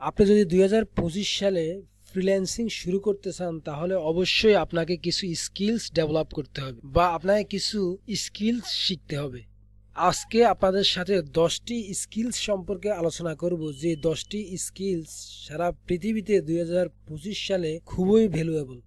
আপনি যদি দুই হাজার পঁচিশ সালে ফ্রিল্যান্সিং শুরু করতে চান, তাহলে অবশ্যই আপনাকে কিছু স্কিলস ডেভেলপ করতে হবে বা আপনাকে কিছু স্কিলস শিখতে হবে। আজকে আপনাদের সাথে দশটি স্কিলস সম্পর্কে আলোচনা করব, যে দশটি স্কিলস সারা পৃথিবীতে দু হাজার পঁচিশ সালে খুবই ভ্যালুয়েবল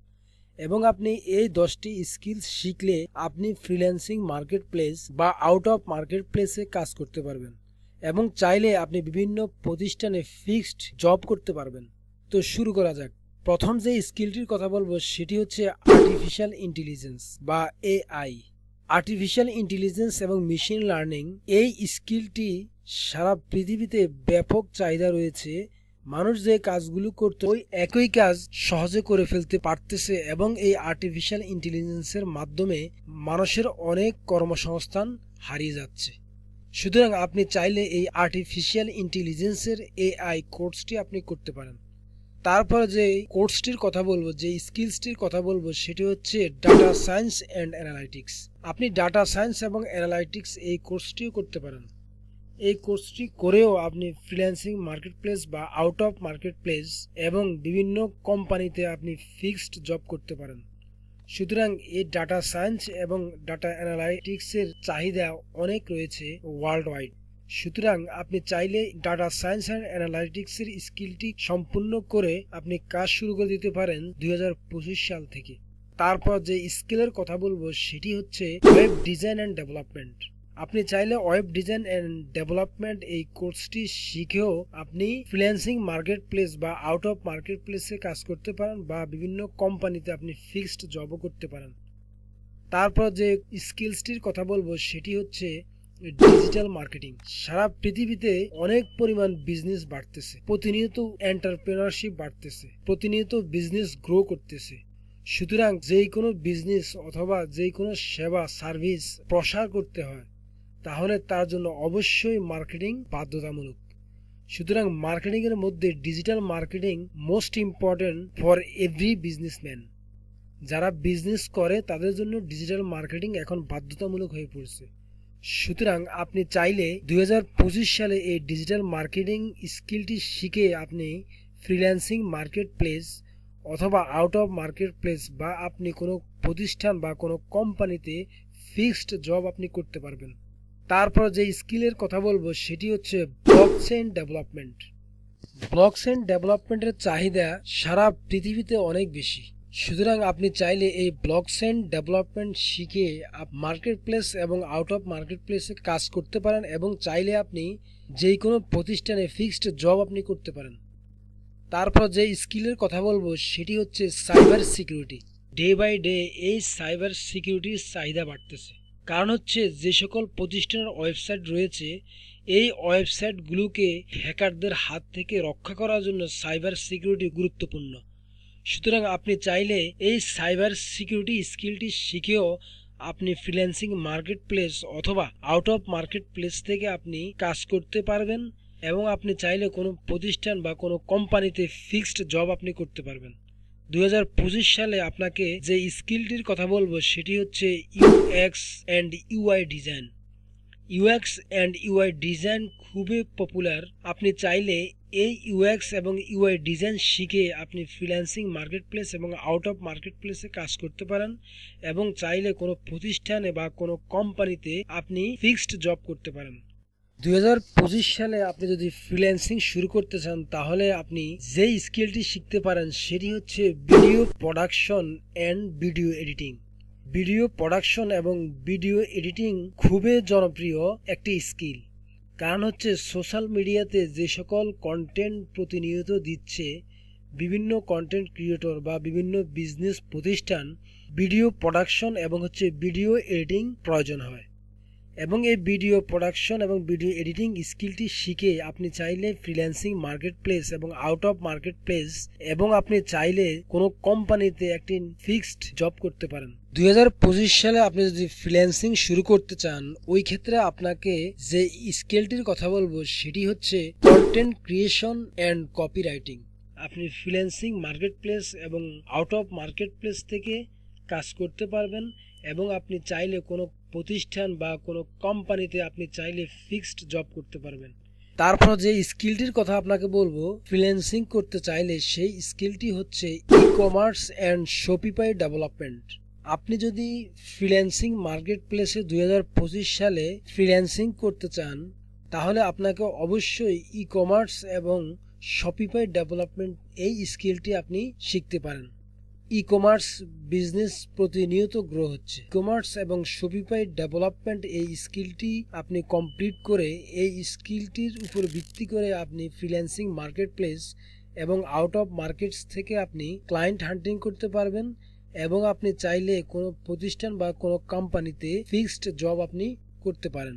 এবং আপনি এই দশটি স্কিলস শিখলে আপনি ফ্রিল্যান্সিং মার্কেট প্লেস বা আউট অফ মার্কেট প্লেসে কাজ করতে পারবেন। এবং চাইলে আপনি বিভিন্ন প্রতিষ্ঠানে ফিক্সড জব করতে পারবেন। তো শুরু করা যাক। প্রথম যে স্কিলটির কথা বলব, সেটি হচ্ছে আর্টিফিশিয়াল ইন্টেলিজেন্স বা এআই আর্টিফিশিয়াল ইন্টেলিজেন্স এবং মেশিন লার্নিং এই স্কিলটি সারা পৃথিবীতে ব্যাপক চাহিদা রয়েছে। মানুষ যে কাজগুলো করতো, ওই একই কাজ সহজে করে ফেলতে পারতেছে এবং এই আর্টিফিশিয়াল ইন্টেলিজেন্সের মাধ্যমে মানুষের অনেক কর্মসংস্থান হারিয়ে যাচ্ছে। সুতরাং আপনি চাইলে এই আর্টিফিশিয়াল ইন্টেলিজেন্সের এআই কোর্সটি আপনি করতে পারেন। তারপর যে কোর্সটির কথা বলব, যে স্কিলসটির কথা বলব, সেটি হচ্ছে ডাটা সায়েন্স অ্যান্ড অ্যানালাইটিক্স আপনি ডাটা সায়েন্স এবং অ্যানালাইটিক্স এই কোর্সটিও করতে পারেন। এই কোর্সটি করেও আপনি ফ্রিল্যান্সিং মার্কেট প্লেস বা আউট অফ মার্কেট প্লেস এবং বিভিন্ন কোম্পানিতে আপনি ফিক্সড জব করতে পারেন। সুতরাং এই ডাটা সায়েন্স এবং ডাটা অ্যানালাইটিক্সের চাহিদা অনেক রয়েছে ওয়ার্ল্ড ওয়াইড সুতরাং আপনি চাইলে ডাটা সায়েন্স অ্যান্ড অ্যানালাইটিক্সের স্কিলটি সম্পূর্ণ করে আপনি কাজ শুরু করে দিতে পারেন দুই হাজার পঁচিশ সাল থেকে। তারপর যে স্কিলের কথা বলব সেটি হচ্ছে ওয়েব ডিজাইন অ্যান্ড ডেভেলপমেন্ট আপনি চাইলে ওয়েব ডিজাইন অ্যান্ড ডেভেলপমেন্ট এই কোর্সটি শিখেও আপনি ফ্রিল্যান্সিং মার্কেট প্লেস বা আউট অফ মার্কেট প্লেসে কাজ করতে পারেন বা বিভিন্ন কোম্পানিতে আপনি ফিক্সড জবও করতে পারেন। তারপর যে স্কিলসটির কথা বলব সেটি হচ্ছে ডিজিটাল মার্কেটিং সারা পৃথিবীতে অনেক পরিমাণ বিজনেস বাড়তেছে, প্রতিনিয়ত এন্টারপ্রেনারশিপ বাড়তেছে, প্রতিনিয়ত বিজনেস গ্রো করতেছে। সুতরাং যেই কোনো বিজনেস অথবা যেই কোনো সেবা সার্ভিস প্রসার করতে হয় তাহলে তার জন্য অবশ্যই মার্কেটিং বাধ্যতামূলক। সুতরাং মার্কেটিং এর মধ্যে digital marketing most important for every businessman যারা বিজনেস করে, তাদের জন্য ডিজিটাল মার্কেটিং এখন বাধ্যতামূলক হয়ে পড়ছে। সুতরাং আপনি চাইলে দুই হাজার পঁচিশ সালে এই ডিজিটাল মার্কেটিং স্কিলটি শিখে আপনি ফ্রিল্যান্সিং মার্কেট প্লেস অথবা আউট অফ মার্কেট প্লেস বা আপনি কোনো প্রতিষ্ঠান বা কোনো কোম্পানিতে ফিক্সড জব আপনি করতে পারবেন। তারপর যে স্কিলের কথা বলব, সেটি হচ্ছে ব্লকচেন ডেভেলপমেন্ট ব্লকচেন ডেভেলপমেন্টের চাহিদা সারা পৃথিবীতে অনেক বেশি। সুতরাং আপনি চাইলে এই ব্লকচেন ডেভেলপমেন্ট শিখে মার্কেট প্লেস এবং আউট অফ মার্কেট প্লেসে কাজ করতে পারেন এবং চাইলে আপনি যেই কোনো প্রতিষ্ঠানে ফিক্সড জব আপনি করতে পারেন। তারপর যে স্কিলের কথা বলব, সেটি হচ্ছে cyber security day by day এই সাইবার সিকিউরিটির চাহিদা বাড়তেছে। কারণ হচ্ছে যে সকল প্রতিষ্ঠানের ওয়েবসাইট রয়েছে, এই ওয়েবসাইটগুলোকে হ্যাকারদের হাত থেকে রক্ষা করার জন্য সাইবার সিকিউরিটি গুরুত্বপূর্ণ। সুতরাং আপনি চাইলে এই সাইবার সিকিউরিটি স্কিলটি শিখেও আপনি ফ্রিল্যান্সিং মার্কেট প্লেস অথবা আউট অফ মার্কেট প্লেস থেকে আপনি কাজ করতে পারবেন এবং আপনি চাইলে কোনো প্রতিষ্ঠান বা কোনো কোম্পানিতে ফিক্সড জব আপনি করতে পারবেন। দু হাজার পঁচিশ সালে আপনাকে যে স্কিলটির কথা বলব, সেটি হচ্ছে UX and UI design. UX and UI design খুবই পপুলার। আপনি চাইলে এই ইউএক্স এবং ইউআই ডিজাইন শিখে আপনি ফ্রিল্যান্সিং মার্কেট প্লেস এবং আউট অফ মার্কেট প্লেসে কাজ করতে পারেন এবং চাইলে কোনো প্রতিষ্ঠানে বা কোনো কোম্পানিতে আপনি ফিক্সড জব করতে পারেন। দু হাজার পঁচিশ সালে আপনি যদি ফ্রিল্যান্সিং শুরু করতে চান, তাহলে আপনি যে স্কিলটি শিখতে পারেন, সেটি হচ্ছে video production and video editing video production এবং ভিডিও এডিটিং খুবই জনপ্রিয় একটি স্কিল কারণ হচ্ছে সোশ্যাল মিডিয়াতে যে সকল কন্টেন্ট প্রতিনিয়ত দিচ্ছে, বিভিন্ন কন্টেন্ট ক্রিয়েটর বা বিভিন্ন বিজনেস প্রতিষ্ঠান ভিডিও প্রোডাকশন এবং হচ্ছে ভিডিও এডিটিং প্রয়োজন হয়। এবং এই ভিডিও প্রোডাকশন এবং ভিডিও এডিটিং স্কিলটি শিখে আপনি চাইলে ফ্রিল্যান্সিং মার্কেট প্লেস এবং আউট অফ মার্কেট প্লেস এবং আপনি চাইলে কোনো কোম্পানিতে একটি ফিক্সড জব করতে পারেন। দুই হাজার পঁচিশ সালে আপনি যদি ফ্রিল্যান্সিং শুরু করতে চান, ওই ক্ষেত্রে আপনাকে যে স্কিলটির কথা বলব, সেটি হচ্ছে content creation and copywriting আপনি ফ্রিল্যান্সিং মার্কেট প্লেস এবং আউট অফ মার্কেট প্লেস থেকে কাজ করতে পারবেন এবং আপনি চাইলে কোনো প্রতিষ্ঠান বা কোনো কোম্পানিতে আপনি চাইলে ফিক্সড জব করতে পারবেন। তারপর যে স্কিলটির কথা আপনাকে বলব ফ্রিল্যান্সিং করতে চাইলে সেই স্কিলটি হচ্ছে e commerce and Shopify development আপনি যদি ফ্রিল্যান্সিং মার্কেট প্লেসে দুই হাজার পঁচিশ সালে ফ্রিল্যান্সিং করতে চান, তাহলে আপনাকে অবশ্যই ই কমার্স এবং শপিফাই ডেভেলপমেন্ট এই স্কিলটি আপনি শিখতে পারেন। ই কমার্স বিজনেস প্রতিনিয়ত গ্রো হচ্ছে। কমার্স এবং শপিফাই ডেভেলপমেন্ট এই স্কিলটি আপনি কমপ্লিট করে এই স্কিলটির উপর ভিত্তি করে আপনি ফ্রিল্যান্সিং মার্কেট প্লেস এবং আউট অফ মার্কেটস থেকে আপনি ক্লায়েন্ট হান্টিং করতে পারবেন এবং আপনি চাইলে কোনো প্রতিষ্ঠান বা কোনো কোম্পানিতে ফিক্সড জব আপনি করতে পারেন।